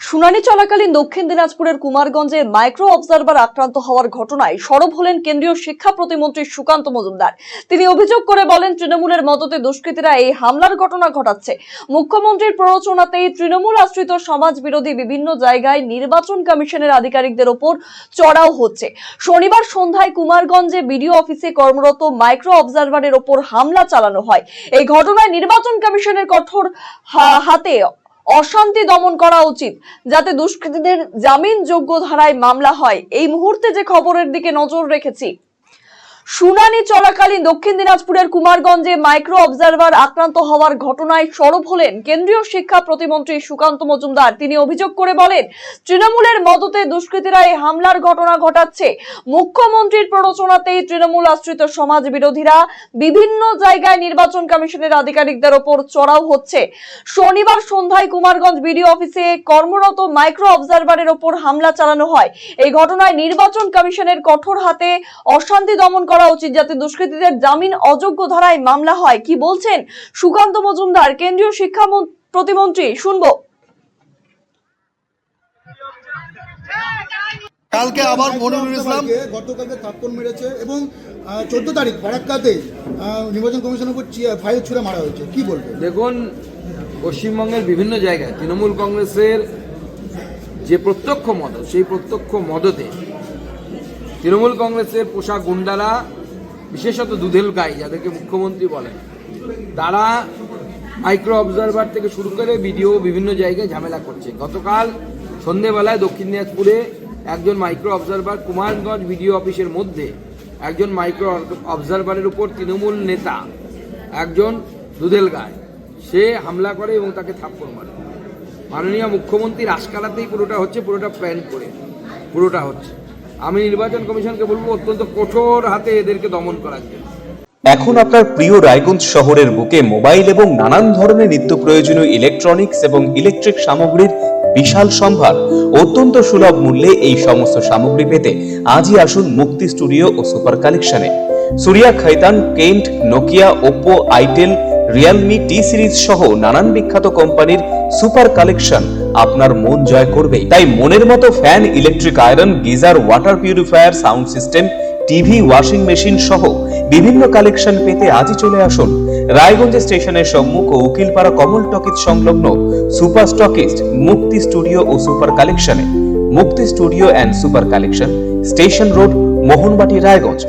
শুনানি চলাকালীন দক্ষিণ দিনাজপুরের কুমারগঞ্জে মাইক্রো অবজারভার আক্রান্ত হওয়ার ঘটনায় সরব হলেন কেন্দ্রীয় শিক্ষা প্রতিমন্ত্রী সুকান্ত মজুমদার। তিনি অভিযোগ করে বলেন, তৃণমূলের মদতে দুষ্কৃতীরা এই হামলার ঘটনা ঘটাচ্ছে। মুখ্যমন্ত্রীর প্ররোচনাতেই তৃণমূল আশ্রিত সমাজ বিরোধী বিভিন্ন জায়গায় নির্বাচন কমিশনের আধিকারিকদের ওপর চড়াও হচ্ছে। শনিবার সন্ধ্যায় কুমারগঞ্জে বিডিও অফিসে কর্মরত মাইক্রো অবজারভারের ওপর হামলা চালানো হয়। এই ঘটনায় নির্বাচন কমিশনের কঠোর হাতে অশান্তি দমন করা উচিত, যাতে দুষ্কৃতীদের জামিনযোগ্য ধারায় মামলা হয়। এই মুহূর্তে যে খবরের দিকে নজর রেখেছি শুনানি চলাকালীন দক্ষিণ দিনাজপুরের কুমারগঞ্জে মাইক্রো অবজারভার আক্রান্ত হওয়ার ঘটনায় সরব হলেন কেন্দ্রীয় শিক্ষা প্রতিমন্ত্রী সুকান্ত মজুমদার। তিনি অভিযোগ করে বলেন, তৃণমূলের মদতে দুষ্কৃতীরা এই হামলার ঘটনা ঘটাচ্ছে। মুখ্যমন্ত্রীর প্ররোচনাতেই তৃণমূল আশ্রিত সমাজ বিরোধীরা বিভিন্ন জায়গায় নির্বাচন কমিশনের আধিকারিকদের ওপর চড়াও হচ্ছে। শনিবার সন্ধ্যায় কুমারগঞ্জ বিডিও অফিসে কর্মরত মাইক্রো অবজারভারের ওপর হামলা চালানো হয়। এই ঘটনায় নির্বাচন কমিশনের কঠোর হাতে অশান্তি দমন করা উচিত যাতে দুষ্কৃতীদের জামিন অযোগ্য ধারায় মামলা হয়। কি বলছেন সুকান্ত মজুমদার কেন্দ্রীয় শিক্ষা প্রতিমন্ত্রী শুনব। কালকে আবার মনিরুল ইসলাম গতকালকে থাপ্পড় মেরেছে এবং চোদ্দ তারিখ ফারাক্কাতে নির্বাচন কমিশনের উপর ফাইল ছুড়ে মারা হয়েছে। কি বলবে দেখুন পশ্চিমবঙ্গের বিভিন্ন জায়গায় তৃণমূল কংগ্রেসের যে প্রত্যক্ষ মদত সেই প্রত্যক্ষ মদতে তৃণমূল কংগ্রেসের পোশাক গুন্ডারা, বিশেষত দুধেল গাই যাদেরকে মুখ্যমন্ত্রী বলেন তারা মাইক্রো অবজারভার থেকে শুরু করে ভিডিও বিভিন্ন জায়গায় ঝামেলা করছে। গতকাল সন্ধেবেলায় দক্ষিণ দিনাজপুরে একজন মাইক্রো অবজারভার কুমারগঞ্জ ভিডিও অফিসের মধ্যে একজন মাইক্রো অবজারভারের উপর তৃণমূল নেতা একজন দুধেল গায় সে হামলা করে এবং তাকে থাপ্পড় মারে। মাননীয় মুখ্যমন্ত্রীর আশকারাতেই পুরোটা হচ্ছে, পুরোটা প্ল্যান করে, পুরোটা হচ্ছে। আমি নির্বাচন কমিশনকে বলব, অত্যন্ত কঠোর হাতে এদেরকে দমন করার জন্য। এখন আপনার প্রিয় রায়গঞ্জ শহরের বুকে মোবাইল এবং নানান ধরনের নিত্য প্রয়োজনীয় ইলেকট্রনিক্স এবং ইলেকট্রিক সামগ্রীর বিশাল সম্ভার অত্যন্ত সুলভ মূল্যে এই সমস্ত সামগ্রী পেতে আজই আসুন মুক্তি স্টুডিও ও সুপার কালেকশনে। Surya Khaitan Kent, Nokia, Oppo, itel, Realme T series সহ নানান বিখ্যাত কোম্পানির সুপার কালেকশন আপনার মন জয় করবে। তাই মনের মতো fan electric iron geyser water purifier sound system TV washing machine সহ বিভিন্ন কালেকশন পেতে আজই চলে আসুন। রায়গঞ্জ স্টেশনের সম্মুখ ও উকিলপাড়া কমল টকিজ সংলগ্ন সুপার স্টকিস্ট মুক্তি স্টুডিও ও সুপার কালেকশনে। Mukti studio and super collection, station road, Mohanbati, Raiganj.